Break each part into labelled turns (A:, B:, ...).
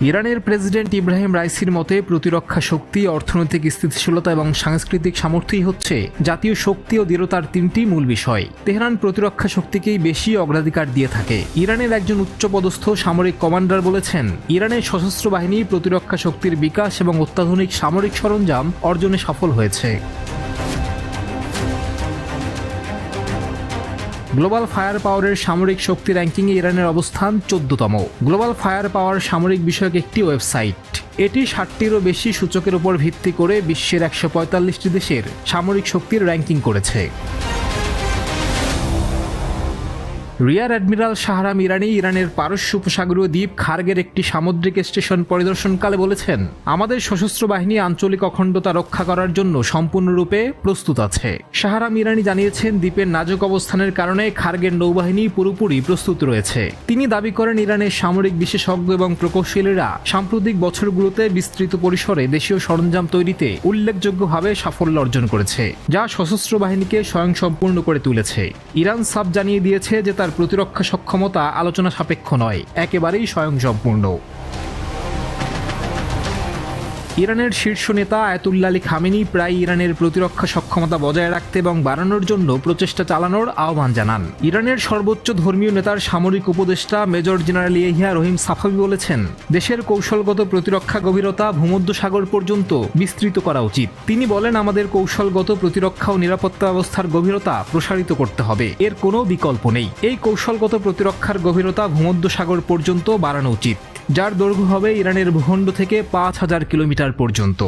A: ইরানের প্রেসিডেন্ট ইব্রাহিম রাইসির মতে, প্রতিরক্ষা শক্তি, অর্থনৈতিক স্থিতিশীলতা এবং সাংস্কৃতিক সামর্থ্যই হচ্ছে জাতীয় শক্তি ও দৃঢ়তার তিনটি মূল বিষয়। তেহরান প্রতিরক্ষা শক্তিকেই বেশি অগ্রাধিকার দিয়ে থাকে। ইরানের একজন উচ্চপদস্থ সামরিক কমান্ডার বলেছেন, ইরানের সশস্ত্র বাহিনী প্রতিরক্ষা শক্তির বিকাশ এবং অত্যাধুনিক সামরিক সরঞ্জাম অর্জনে সফল হয়েছে। গ্লোবাল ফায়ার পাওয়ারের সামরিক শক্তি র্যাঙ্কিংয়ে ইরানের অবস্থান চোদ্দতম। গ্লোবাল ফায়ার পাওয়ার সামরিক বিষয়ক একটি ওয়েবসাইট। এটি ষাটটিরও বেশি সূচকের উপর ভিত্তি করে বিশ্বের একশো পঁয়তাল্লিশটি দেশের সামরিক শক্তির র্যাঙ্কিং করেছে। রিয়ার অ্যাডমিরাল শাহরাম ইরানি ইরানের পারস্য উপসাগরীয় দ্বীপ খার্গের একটি সামুদ্রিক স্টেশন পরিদর্শনকালে বলেছেন, আমাদের সশস্ত্র বাহিনী আঞ্চলিক অখণ্ডতা রক্ষা করার জন্য সম্পূর্ণরূপে প্রস্তুত আছে। শাহরাম ইরানি জানিয়েছেন, দ্বীপের নাজুক অবস্থানের কারণে খার্গের নৌবাহিনী পুরোপুরি প্রস্তুত রয়েছে। তিনি দাবি করেন, ইরানের সামরিক বিশেষজ্ঞ এবং প্রকৌশলীরা সাম্প্রতিক বছরগুলোতে বিস্তৃত পরিসরে দেশীয় সরঞ্জাম তৈরিতে উল্লেখযোগ্যভাবে সাফল্য অর্জন করেছে, যা সশস্ত্র বাহিনীকে স্বয়ংসম্পূর্ণ করে তুলেছে। ইরান সাব জানিয়ে দিয়েছে যে, তার প্রতিরক্ষা সক্ষমতা আলোচনা সাপেক্ষ নয় একেবারেই স্বয়ংসম্পূর্ণ। ইরানের শীর্ষ নেতা আয়াতুল্লা আলী খামেনি প্রায় ইরানের প্রতিরক্ষা সক্ষমতা বজায় রাখতে এবং বাড়ানোর জন্য প্রচেষ্টা চালানোর আহ্বান জানান। ইরানের সর্বোচ্চ ধর্মীয় নেতার সামরিক উপদেষ্টা major general Yahya Rahim Safavi বলেছেন, দেশের কৌশলগত প্রতিরক্ষা গভীরতা ভূমধ্যসাগর পর্যন্ত বিস্তৃত করা উচিত। তিনি বলেন, আমাদের কৌশলগত প্রতিরক্ষা ও নিরাপত্তা ব্যবস্থার গভীরতা প্রসারিত করতে হবে। এর কোনো বিকল্প নেই। এই কৌশলগত প্রতিরক্ষার গভীরতা ভূমধ্যসাগর পর্যন্ত বাড়ানো উচিত। যার দৈর্ঘ্য হবে ইরানের ভূখণ্ড থেকে পাঁচ হাজার কিলোমিটার পর্যন্ত।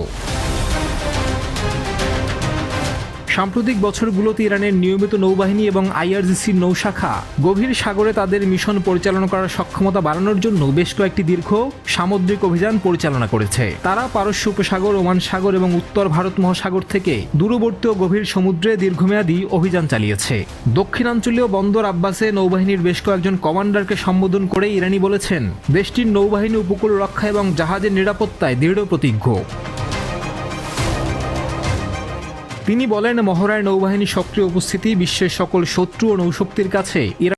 A: সাম্প্রতিক বছরগুলোতে ইরানের নিয়মিত নৌবাহিনী এবং আইআরজিসির নৌশাখা গভীর সাগরে তাদের মিশন পরিচালনা করার সক্ষমতা বাড়ানোর জন্য বেশ কয়েকটি দীর্ঘ সামুদ্রিক অভিযান পরিচালনা করেছে। তারা পারস্য উপসাগর, ওমান সাগর এবং উত্তর ভারত মহাসাগর থেকে দূরবর্তী ও গভীর সমুদ্রে দীর্ঘমেয়াদী অভিযান চালিয়েছে। দক্ষিণাঞ্চলীয় বন্দর আব্বাসে নৌবাহিনীর বেশ কয়েকজন কমান্ডারকে সম্বোধন করে ইরানি বলেছেন, দেশটির নৌবাহিনী উপকূল রক্ষা এবং জাহাজের নিরাপত্তায় দৃঢ় প্রতিজ্ঞ। তিনি বলেন মহড়ায় নৌবাহিনী সক্রিয় উপস্থিতি বিশ্বের সকল শত্রু ও নৌশক্তির কাছে।